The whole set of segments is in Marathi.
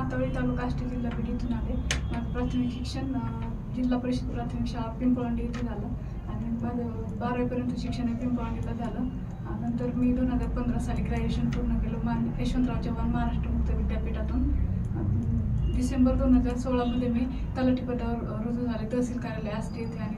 नातावळी तालुका आष्टी जिल्हा बीड इथून आले. माझं प्राथमिक शिक्षण जिल्हा परिषद प्राथमिक शाळा पिंपळवंडी इथे झालं. आणि माझं बारावीपर्यंत शिक्षण हे पिंपळवंडीला झालं. नंतर मी दोन हजार पंधरा साली ग्रॅज्युएशन पूर्ण केलं मान यशवंतराव चव्हाण महाराष्ट्र मुक्त विद्यापीठातून. डिसेंबर दोन हजार सोळामध्ये मी तलाठी पदावर रुजू झाले. तहसील कार्यालय आष्टी येथे आणि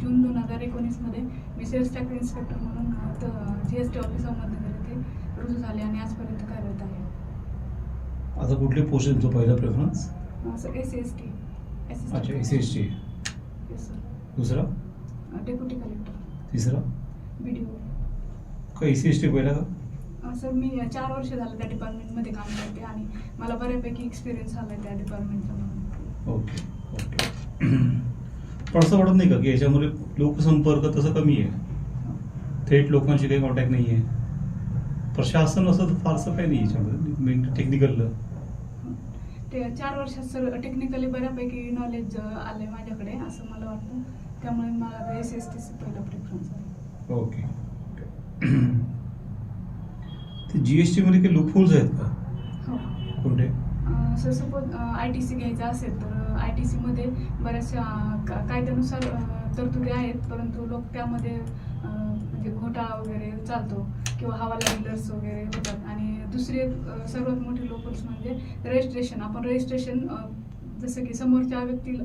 जून दोन हजार एकोणीसमध्ये मी सेल्स टॅक्स इन्स्पेक्टर म्हणून G S T office Ahmednagar येथे रुजू झाले आणि आजपर्यंत कार्यरत आहे. आता कुठली पोस्ट तुमचा पहिला preference sir S S T अच्छा एस एस टी दुसरा? डेप्युटी कलेक्टर तिसरा? बी डी का एस सी एस टी पहिला का? सर मी चार वर्ष झालं त्या डिपार्टमेंटमध्ये काम करते आणि मला बऱ्यापैकी एक्सपिरियन्स आला आहे त्या डिपार्टमेंटचा ओके ओके. पण असं वाटत नाही का की याच्यामध्ये लोकसंपर्क तसं कमी आहे? थेट लोकांशी काही कॉन्टॅक्ट नाही आहे प्रशासन असं फारसं काही नाही याच्यामध्ये. टेक्निकल ते चार वर्षात सर टेक्निकली बऱ्यापैकी नॉलेज आलं आहे माझ्याकडे असं मला वाटतं. त्यामुळे मला एस एस टी पहिला प्रेफरन्स आहे. ओके ते जी एस टीमध्ये काही लूपहोल्स आहेत का? हो. कोणते? Sir suppose I T C घ्यायचं असेल तर आय टी सीमध्ये बऱ्याचशा कायद्यानुसार तरतुदी आहेत परंतु लोक त्यामध्ये म्हणजे घोटाळा वगैरे चालतो किंवा हवाला डीलर्स वगैरे होतात. आणि दुसरी एक सर्वात मोठी लोकल्स म्हणजे रजिस्ट्रेशन आपण रजिस्ट्रेशन जसं की समोरच्या व्यक्ती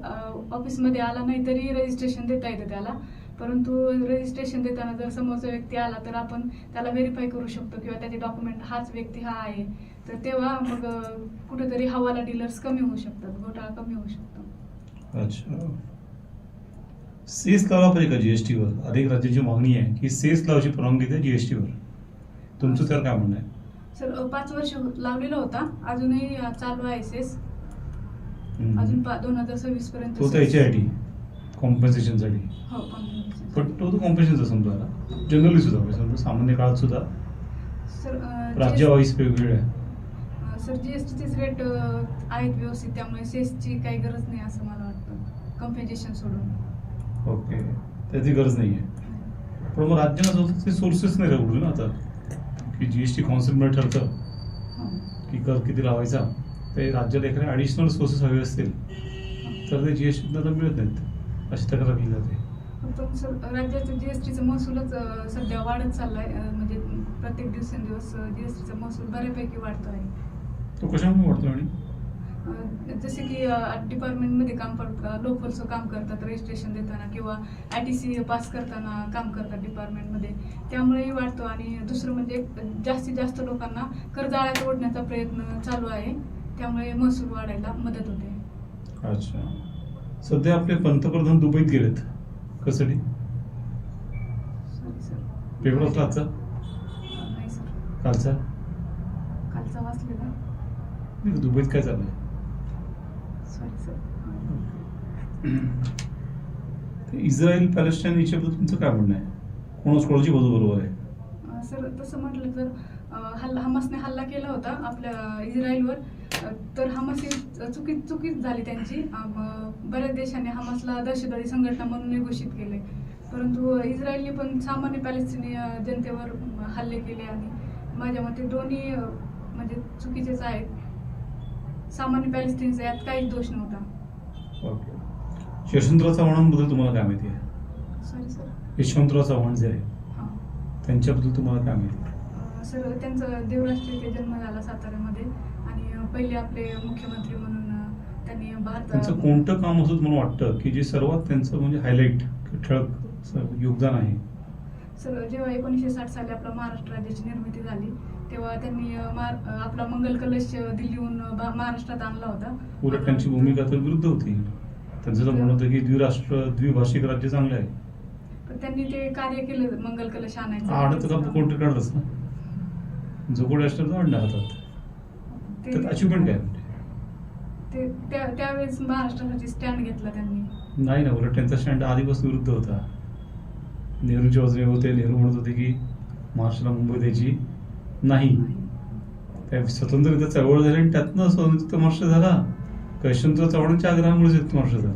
ऑफिसमध्ये आला नाही तरी रजिस्ट्रेशन देता येतं त्याला. परंतु रजिस्ट्रेशन देताना जर समोरचा व्यक्ती आला तर आपण त्याला व्हेरीफाय करू शकतो किंवा त्याचे डॉक्युमेंट हाच व्यक्ती हा आहे. तर तेव्हा मग कुठेतरी हवाला डीलर्स कमी होऊ शकतात घोटाळा कमी होऊ शकतो. अच्छा. सेस लावला पाहिजे का जीएसटीवर अनेक राज्यांची मागणी आहे की सेस लावायची परवानगी द्या जीएसटीवर तुमचं त्यावर काय म्हणणं आहे? सर पाच वर्ष लावलेला होता. अजूनही अ, चालू आहे सेस. हम्म. अजून पा दोन हजार सव्वीस पर्यंत तो तर याच्यासाठी कॉम्पन्सेशनसाठी हो compensation. पण तो तर कॉम्पन्सेशनचा समजा आला जनरली सुद्धा म्हणजे समजा सामान्य काळात सुद्धा. सर अ, राज्यवाईस वेगवेगळे आहे. अ, सर जीएसटीचेच रेट आहेत व्यवस्थित. त्यामुळे सेसची काही गरज नाही असं मला वाटतं. कम्पेन्सेशन सोडून. ओके. त्याची गरज नाही आहे पण मग राज्यांना स्वतःचे सोर्सेस नाही राहू ना आता. की जीएसटी कॉन्सेप्टमध्ये ठरतं. हो. की कर किती लावायचा. ते राज्याला एखादे ॲडिशनल सोर्सेस हवे असतील तर ते जीएसटी मिळत नाहीत. अशी तक्रार केली जाते. पण सर राज्याचं जीएसटीचं महसूलच अ, सध्या वाढत चाललाय. अ, म्हणजे प्रत्येक दिवसेंदिवस जीएसटीचा महसूल बऱ्यापैकी वाढतो आहे तो कशामुळे वाढतो आणि? जसे की डिपार्टमेंटमध्ये काम करतात लोकलचं काम करतात रजिस्ट्रेशन देताना किंवा आय टी सी पास करताना काम करतात डिपार्टमेंटमध्ये त्यामुळेही वाढतो आणि दुसरं म्हणजे जास्तीत जास्त लोकांना कर्जाळ्यात ओढण्याचा प्रयत्न चालू आहे. त्यामुळे महसूल वाढायला मदत होते. अच्छा. सध्या आपले पंतप्रधान दुबईत गेलेत. सर पेपर वाचला आजचा नाही. सर कालचा? कालचा वाचलेला. दुबईत काय चाललंय? इस्रायल पॅलेस्टाईन याच्याबद्दल तुमचं काय म्हणणं आहे? कोणाच कोणाची बाजू बरोबर आहे? सर तसं म्हटलं तर हल्ला हमासने हल्ला केला होता आपल्या इस्रायलवर. तर हमास ही चुकी चुकीच झाली त्यांची. बऱ्याच देशांनी हमासला दहशतवादी संघटना म्हणून घोषित केले परंतु इस्रायलने पण सामान्य पॅलेस्टिनी जनतेवर हल्ले केले आणि माझ्या मते दोन्ही म्हणजे चुकीचेच आहेत. सामान्य पॅलेस्टिनीचा यात काहीच दोष नव्हता. ओके. यशवंतराव चव्हाणांबद्दल तुम्हाला काय माहिती आहे? सॉरी सर यशवंतराव चव्हाण जे आहे हां. त्यांच्याबद्दल तुम्हाला काय माहिती आहे? अ, सर त्यांचा देवराष्ट्र येथे जन्म झाला साताऱ्यामध्ये. आणि अ, पहिले आपले मुख्यमंत्री म्हणून अ, त्यांनी त्यांचं भारत कोणतं काम असं तुम्हाला वाटतं की जे सर्वात त्यांचं म्हणजे हायलाईट ठळक योगदान आहे? सर जेव्हा एकोणीसशे साठ साली आपला महाराष्ट्र राज्याची निर्मिती झाली तेव्हा त्यांनी मार- आपला मंगल कलश दिल्लीहून महाराष्ट्रात आणला होता. उलट त्यांची भूमिका तर विरुद्ध होती. त्यांचं तर म्हणणं होतं की द्विराष्ट्र द्विभाषिक राज्य चांगलं आहे. पण त्यांनी ते कार्य केलं मंगल कलश आणायचं. आडत का कोणतं काढलंच ना? जो कोणी असणार तो आणला हातात. ते- त्यात अचिव्हमेंट काय म्हणजे? ते त्या त्यावेळेस महाराष्ट्रासाठी स्टँड घेतला त्यांनी. नाही ना उलट त्यांचा स्टँड आधीपासून विरुद्ध होता. नेहरूच्या बाजूने होते नेहरू म्हणत होते की महाराष्ट्राला मुंबई द्यायची. नाही. त्या स्वतंत्ररित्या चळवळ झाली आणि त्यातनं स्वतंत्र महाराष्ट्र झाला. यशवंतराव चव्हाणांच्या आग्रहामुळेच युक्त महाराष्ट्र झाला.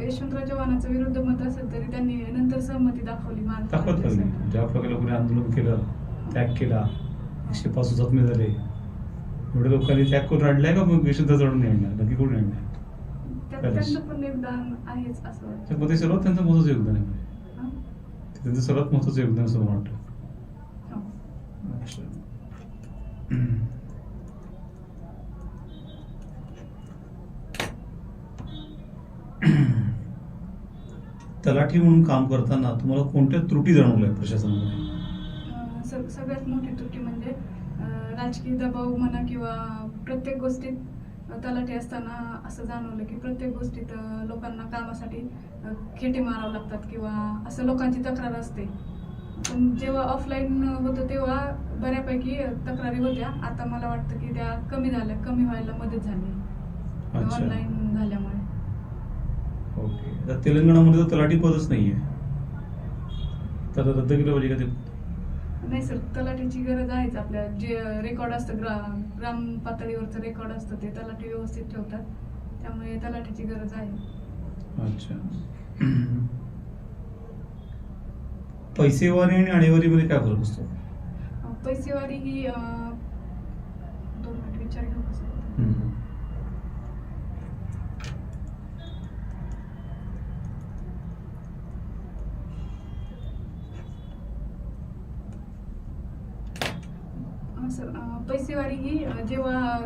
यशवंतराव चव्हाणाचं विरुद्ध मत असेल तरी त्यांनी नंतर सहमती दाखवली दाखवत. ज्या प्रकारे लोकांनी आंदोलन केलं त्याग केला एकशे पाच हुतात्मे झाले. एवढ्या लोकांनी त्याग करून आणलाय का मग चढून नाही आणला नक्की कोणी ते सर्वात त्यांचं महत्वाचं योगदान आहे. त्यांचं सर्वात महत्वाचं योगदान असं मला वाटतं हो. अच्छा. तलाठी म्हणून काम करताना तुम्हाला कोणत्या त्रुटी जाणवल्या प्रशासनामध्ये? सगळ्यात मोठी त्रुटी म्हणजे अं, राजकीय दबाव म्हणा किंवा प्रत्येक गोष्टीत तलाठी असताना असं जाणवलं की प्रत्येक गोष्टीत अं, लोकांना कामासाठी अं, खेटे मारावं लागतात किंवा असं लोकांची तक्रार असते. जेव्हा ऑफलाईन होतं तेव्हा बऱ्यापैकी तक्रारी होत्या. आता मला वाटतं की त्या कमी झाल्या कमी व्हायला मदत झाली. अच्छा. ऑनलाईन झाल्यामुळे. ओके. तेलंगणामध्ये तर तलाठी पदच नाहीये. तर रद्द केलं पाहिजे का ते? नाही सर तलाठीची गरज आहेच आपल्या. जे रेकॉर्ड असतं ग्रा ग्राम पातळीवरचं रेकॉर्ड असतं ते तलाठी व्यवस्थित ठेवतात. त्यामुळे तलाठीची गरज आहे. अच्छा. पैसेवारी आणि आणेवारीमध्ये काय फरक असतो? पैसेवारी ही दोन मिनिट विचार पैसेवारी ही जेव्हा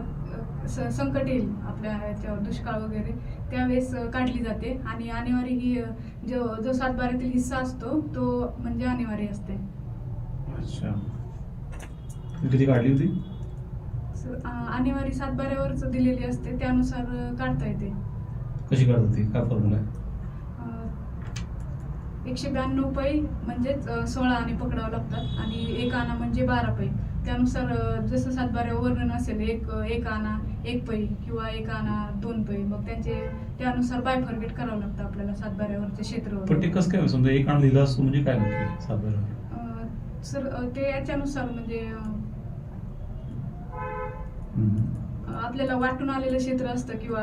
संकट येईल आपल्या ह्याच्यावर दुष्काळ वगैरे त्यावेळेस काढली जाते. आणि आणेवारी ही जो जो सातबाऱ्यातील हिस्सा असतो तो म्हणजे आणेवारी असते. अच्छा. तुम्ही कधी काढली होती? आणेवारी सातबाऱ्यावरच दिलेली असते. त्यानुसार काढता येते. कशी काढत होती? काय फॉर्म्युला आहे एकशे ब्याण्णव पै म्हणजेच सोळा आणे पकडावं लागतात. आणि एक आना म्हणजे बारा पै. त्यानुसार जसं सातबाऱ्या वर्णन असेल एक एक आना एक पै किंवा एक आना दोन पै मग त्यांचे त्यानुसार बायफर्गेट करावं लागतं आपल्याला सातबाऱ्यावरचे क्षेत्र पण ते कसं काय समजा एक आण लिहिला असतो म्हणजे काय सातबारा अं, सर ते याच्यानुसार म्हणजे आपल्याला वाटून आलेलं क्षेत्र असतं किंवा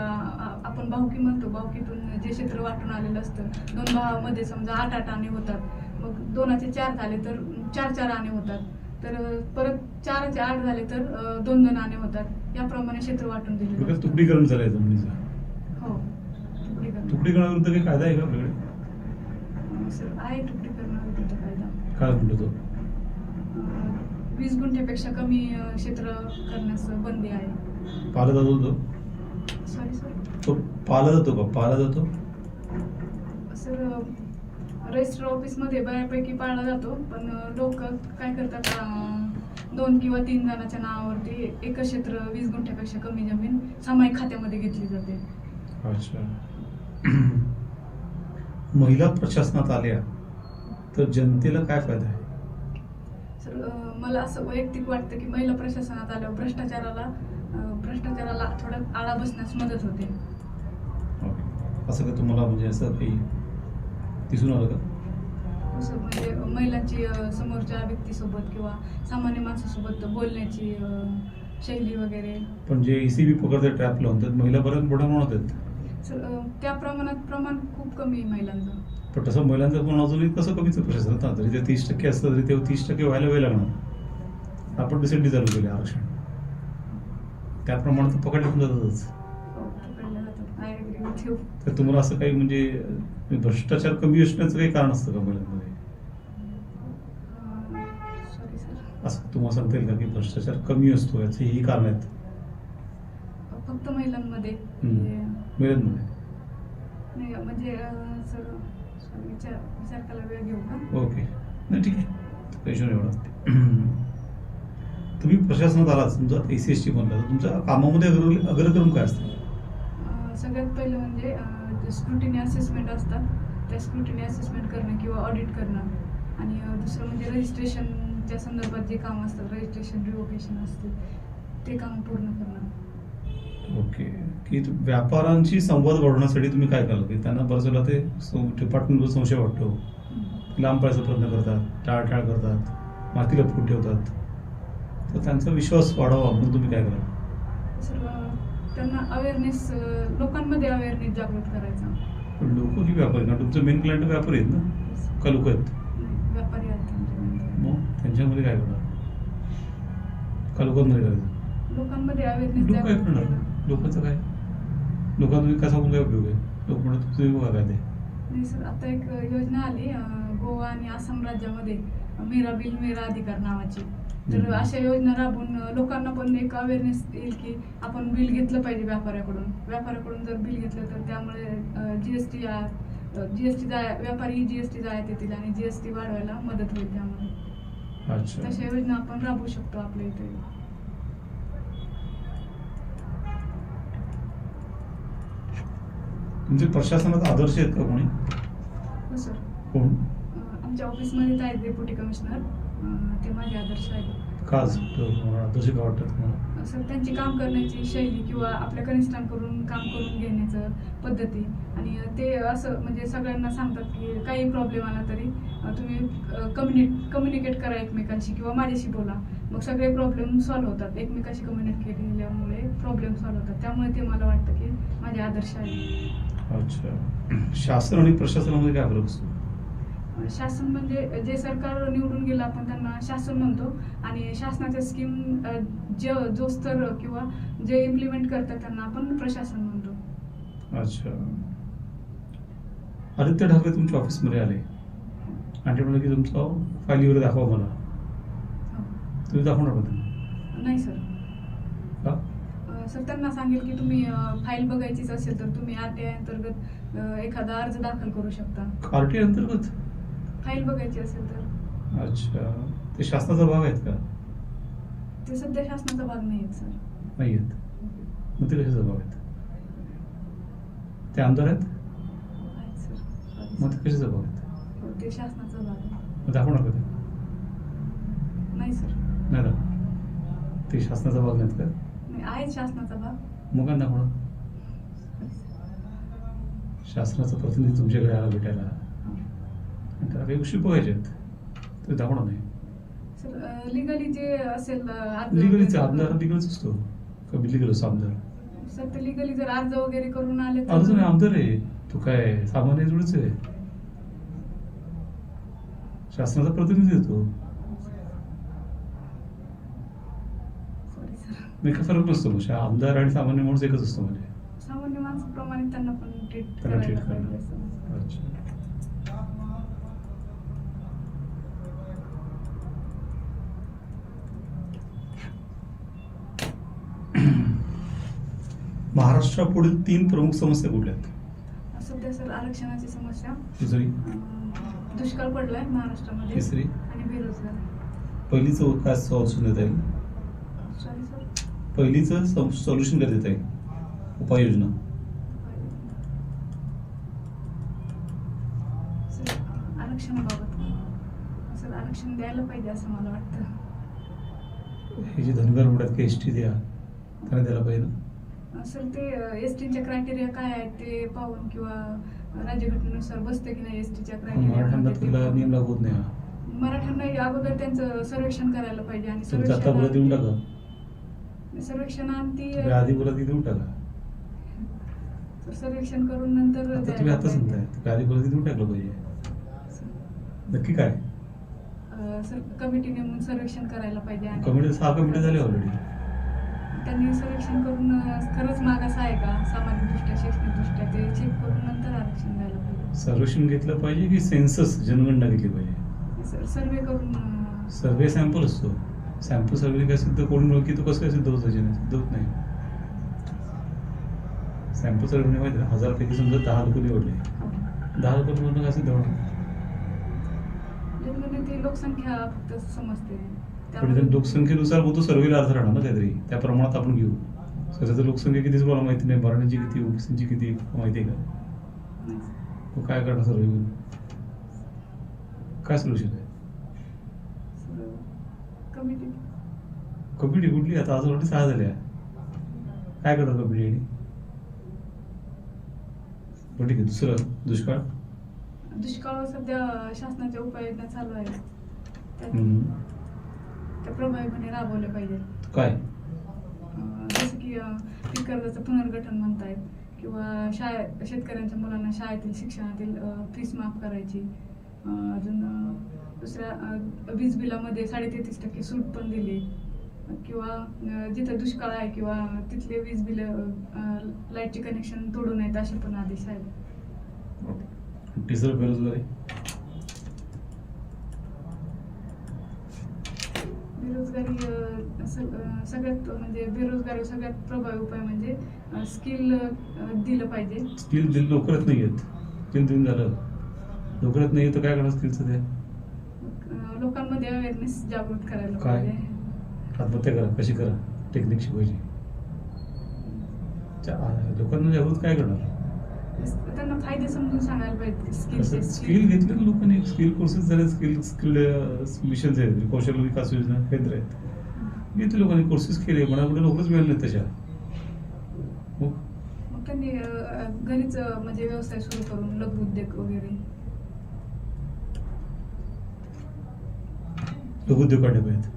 आपण भाऊकी म्हणतो भाऊकीतून जे क्षेत्र वाटून आलेलं असतं दोन भावामध्ये समजा आठ आठ आणे होतात मग दोनाचे चार झाले तर चार चार आणे होतात. तर परत चाराचे आठ झाले तर दोन दोन आणे होतात. याप्रमाणे क्षेत्र वाटून दिले. तुकडीकरण झालंय जमिनीचं. हो. तुकडीकरण. तुकडीकरणाविरुद्ध काही कायदा आहे का आपल्याकडे? सर आहे तुकडीकरणाविरुद्ध कायदा काय म्हणतो तो? वीस गुंठ्यापेक्षा कमी क्षेत्र करण्यास बंदी आहे. पाला जातो तो? सॉरी सर तो पाला जातो का? पाला जातो? सर रजिस्टर ऑफिसमध्ये बऱ्यापैकी पाळला जातो पण लोक काय करतात दोन किंवा तीन जणांच्या नावावरती एकच क्षेत्र वीस गुंठ्यापेक्षा कमी जमीन सामायिक खात्यामध्ये घेतली जाते. अच्छा. महिला प्रशासनात आल्या तर जनतेला काय फायदा आहे? सर मला असं वैयक्तिक वाटतं की महिला प्रशासनात आल्यावर भ्रष्टाचाराला भ्रष्टाचाराला थोडा आळा बसण्यास मदत होते. असं का तुम्हाला म्हणजे असं काही दिसून आलं का? असं म्हणजे महिलांची अं, समोरच्या व्यक्तीसोबत किंवा सामान्य माणसासोबत बोलण्याची अं, शैली वगैरे. पण जे ईसीबी पकडते ट्रॅप लावून त्यात महिला बऱ्याच मोठ्या प्रमाणात आहेत. अं, त्या प्रमाणात प्रमाण खूप कमी आहे महिलांचं. पण तसं महिलांचं पण अजूनही कसं कमीच आहे प्रशासन आता जरी ते तीस टक्के असतं तरी ते तीस टक्के व्हायला वेळ लागणार. आपण रिसेंटली चालू केले आरक्षण. त्या प्रमाणात तर पकडले पण जातातच. यू तर तुम्हाला असं काही म्हणजे भ्रष्टाचार कमी असण्याचं काही कारण असतं का सर असं तुम्हाला सांगता येईल का की भ्रष्टाचार कमी असतो याचे ही कारण आहेत? फक्त महिलांमध्ये. हे- महिलांमध्ये? नाही म्हणजे सर विचार विचार करायला वेळ घेऊ का? ओके. नाही ठीक आहे. एवढा. तुम्ही प्रशासनात आलात तुमचा ए सी एस टी बनला तर तुमच्या कामामध्ये अग्र अग्रक्रम काय असतं? सगळ्यात पहिलं म्हणजे स्क्रुटिनी असेसमेंट असतात त्या स्क्रुटिनी असेसमेंट करणं किंवा ऑडिट करणं. आणि दुसरं म्हणजे रजिस्ट्रेशनच्या संदर्भात जे काम असतात रजिस्ट्रेशन रिवोकेशन असते ते काम पूर्ण करणं. ओके. की व्यापाऱ्यांशी संवाद वाढवण्यासाठी तुम्ही काय केलं की त्यांना वेळेला ते डिपार्टमेंटवर संशय वाटतो. लांब पळायचा प्रयत्न करतात टाळटाळ करतात माती लपवून ठेवतात. तर त्यांचा विश्वास वाढावा म्हणून तुम्ही काय करा सर अं, त्यांना अवेअरनेस लोकांमध्ये अवेअरनेस जागृत करायचा. पण लोक की व्यापारी कारण तुमचं मेन क्लायंट व्यापारी आहेत ना? का लोक आहेत? व्यापारी आहेत. मग त्यांच्यामध्ये काय करणार? का लोकांमध्ये करायचं लोकांमध्ये अवेअरनेस लोक काय करणार? लोकांचं काय? लोकांना विकास होऊन काय उपयोग आहे? लोक म्हणत तुम्ही बघा काय ते. नाही सर आता एक योजना आली अं, गोवा आणि आसाम राज्यामध्ये मेरा बिल मेरा अधिकार नावाची. तर. अशा योजना राबवून अं, लोकांना पण एक अवेअरनेस येईल की आपण बिल घेतलं पाहिजे व्यापाऱ्याकडून. व्यापाऱ्याकडून जर बिल घेतलं तर त्यामुळे जीएसटी जीएसटी व्यापारी जीएसटी जायत येतील आणि जीएसटी वाढवायला मदत होईल त्यामुळे. तशा योजना आपण राबवू शकतो आपल्या इथे. तुमचे प्रशासनात आदर्श आहेत का कोणी? हो सर. कोण? आमच्या ऑफिसमध्येच आहेत डेप्युटी कमिशनर ते माझे आदर्श आहेत. काच आदर्श का वाटतात तुम्हाला त्यांची काम करण्याची शैली किंवा आपल्या कनिष्ठांकडून काम करून घेण्याचं पद्धती. आणि ते असं म्हणजे सगळ्यांना सांगतात की काही प्रॉब्लेम आला तरी तुम्ही कम्युनि कम्युनिकेट करा एकमेकांशी किंवा माझ्याशी बोला. मग सगळे प्रॉब्लेम सॉल्व्ह होतात. एकमेकाशी कम्युनिकेट केल्यामुळे प्रॉब्लेम सॉल्व्ह होतात. त्यामुळे ते मला वाटतं की माझे आदर्श आहेत. अच्छा. शासन आणि प्रशासनामध्ये काय फरक असतो? शासन म्हणजे जे सरकार निवडून गेलं आपण त्यांना शासन म्हणतो. आणि शासनाच्या स्कीम जे जो स्तर किंवा जे इम्प्लिमेंट करतात त्यांना आपण प्रशासन म्हणतो. अच्छा. आदित्य ठाकरे तुमच्या ऑफिसमध्ये आले. आणि ते की तुमचा फाईल वगैरे दाखवा मला. हो. तुम्ही दाखवणार त्यांना? नाही सर. का? सर त्यांना सांगेल की तुम्ही फाईल बघायचीच असेल तर तुम्ही आर टी आय अंतर्गत एखादा अर्ज दाखल करू शकता. आर टी अंतर्गत? फाईल बघायची असेल तर. अच्छा. ते शासनाचा भाग आहेत का? ते सध्या शासनाचा भाग नाही आहेत सर. नाही आहेत मग ते कशाचा भाग आहेत? ते आमदार आहेत? आहेत मग. ते कशाचा भाग आहेत? हो, ते शासनाचा भाग आहे. मग दाखवणार का ते. नाही सर. नाही दाखव. ते शासनाचा भाग नाहीत का? नाही आहे शासनाचा भाग. मग काय दाखवणार शासनाचा प्रतिनिधी तुमच्याकडे आला भेटायला. त्याला काही गोष्टी आहेत ते दाखवणार नाही. सर लिगली जे असेल लिगलीचा आमदार लिगलच असतो. का लिगल असतो आमदार. सर ते लिगली जर अर्ज वगैरे करून आले अर्ज नाही आमदार आहे. तो काय सामान्य जोडीच आहे. शासनाचा प्रतिनिधी आहे तो. सॉरी सर नाही काय फरक नसतो म्हणजे आमदार आणि सामान्य माणूस एकच असतो म्हणजे. सामान्य माणसाप्रमाणे त्यांना पण ट्रीट करणं. अच्छा. महाराष्ट्रापुढील तीन प्रमुख समस्या कुठल्या आहेत? सध्या सर आरक्षणाची समस्या. दुसरी दुष्काळ पडलाय महाराष्ट्रामध्ये तिसरी? आणि बेरोजगार. पहिलीचं काय सॉल्युशन देता येईल? सॉरी सर पहिलीचं सॉल्युशन काय देता येईल? उपाययोजना. सर आरक्षणाबाबत. सर आरक्षण द्यायला पाहिजे असं मला वाटतं. हे जे धनगर म्हणतात की एस टी द्या त्यांना द्यायला पाहिजे ना? सर ते एस टीच्या क्रायटेरिया काय आहेत ते पाहून किंवा राज्यघटनेनुसार बसते की नाही एस टीच्या पण मराठ्यांना लागू नाही अगोदर त्यांचं सर्वेक्षण करायला पाहिजे आणि देऊन टाका सर्वेक्षण सर्वेक्षणांती तुम्ही आधी बोला ती देऊन टाका सर्वेक्षण करून नंतर आता द्यायला तुम्ही आता पाहिजे. सांगताय तुम्ही आधी बोला ती देऊन टाकलं पाहिजे. नक्की काय? सर कमिटी नेमून सर्वेक्षण करायला पाहिजे आणि कमिटी सहा कमिटी ऑलरेडी त्यांनी सर्वेक्षण करून खरंच मागास आहे का? सामाजिक दृष्ट्या शैक्षणिक दृष्ट्या ते चेक करून नंतर आरक्षण द्यायला पाहिजे. सर्वेक्षण घेतलं पाहिजे की सेन्सस जनगणना घेतली पाहिजे? सर सर्वे करून सर्वे सॅम्पल असतो. सॅम्पल सर्वे काय सिद्ध कोण ओळखी तो कसं काय सिद्ध होतं सिद्ध होत नाही. सॅम्पल सर्वे माहिती. ना हजारपैकी समजा दहा लोक निवडले. दहा लोकांमधून काय सिद्ध होणार? ती लोकसंख्या फक्त समजते. पण लोकसंख्येनुसार मग तो सर्वेला अर्थ राहणार ना काहीतरी. त्या प्रमाणात आपण घेऊ. सध्याचं लोकसंख्या किती तुम्हाला माहिती नाही मराठ्यांची किती ओबीसीची किती माहिती आहे का? काय करणार सर्वे घेऊन? काय सोल्युशन आहे? सर, कमिटी कुठली? आता आज ऑलरेडी सहा झाल्या. काय करणार कमिटी आणि? बरं ठीक आहे. दुसरं दुष्काळ? दुष्काळावर सध्या शासनाच्या उपाययोजना चालू आहेत. त्या- प्रभावीपणे राबवल्या पाहिजे. काय? अं, जसं की अं, पीक कर्जाचं पुनर्गठन म्हणतायत किंवा शाळे शेतकऱ्यांच्या मुलांना शाळेतील शिक्षणातील फीस माफ करायची. अं, अजून अं, दुसऱ्या अं, वीज बिलामध्ये साडेतेहतीस टक्के सूट पण दिली. किंवा अं, जिथं दुष्काळ आहे किंवा तिथले वीज बिल लाईटचे कनेक्शन तोडू नयेत असे पण आदेश आहेत. बेरोजगारी? बेरोजगारी सगळ्यात म्हणजे बेरोजगारी सगळ्यात प्रभावी उपाय म्हणजे स्किल दिलं पाहिजे. स्किल दिल लवकरच नाही येत. तीन दिन झालं. लवकरच नाही येत तर काय करणार स्किलचं ते? अं, लोकांमध्ये अवेअरनेस जागृत करायला काय? पाहिजे. आत्महत्या करा कशी करा? टेक्निक शिकवायची. आ- लोकांना जागृत काय करणार? त्यांना फायदे समजून सांगायला पाहिजे स्किलचे स्किल घेतले ना लोकांनी स्किल कोर्सेस झाले स्किल स्किल मिशन आहेत कौशल्य विकास योजना केंद्र आहेत. घेतले लोकांनी कोर्सेस केले मला कुठे नोकरीच मिळाली नाही तशा मग? त्यांनी घरीच म्हणजे व्यवसाय सुरू करून लघु उद्योग वगैरे. लघुउद्योग काढले पाहिजेत.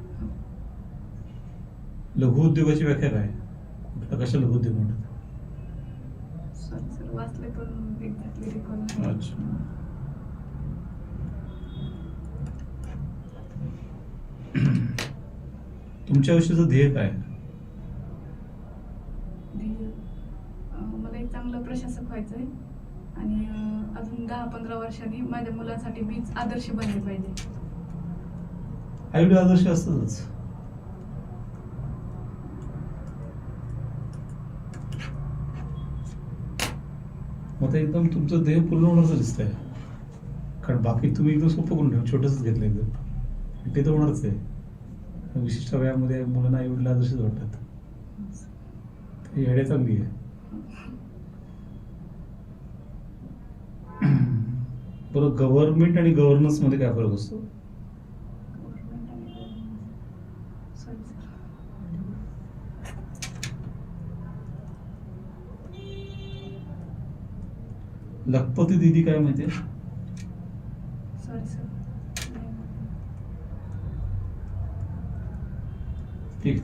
लघु उद्योगाची व्याख्या काय? कशा लघुउद्योग म्हणतात? वाचले पण एक्झॅक्टली रिकॉल अच्छा. तुमच्या आयुष्याचं ध्येय काय? मला एक चांगलं प्रशासक व्हायचं आहे आणि अजून दहा पंधरा वर्षांनी माझ्या मुलांसाठी मीच आदर्श बनले पाहिजे. आयुर्वेद आदर्श असतातच मग ते एकदम तुमचं ध्येय पूर्ण होणारच आहे कारण बाकी तुम्ही एकदम सोपं करून ठेवा छोटंसंच घेतलं एकदम. ते तर होणारच आहे. विशिष्ट वयामध्ये मुलांना आई वडील वाटतात. ही चांगली आहे. बरं गव्हर्नमेंट आणि गव्हर्नन्समध्ये काय फरक असतो सॉरी सर लखपती दिदी काय सर ठीक.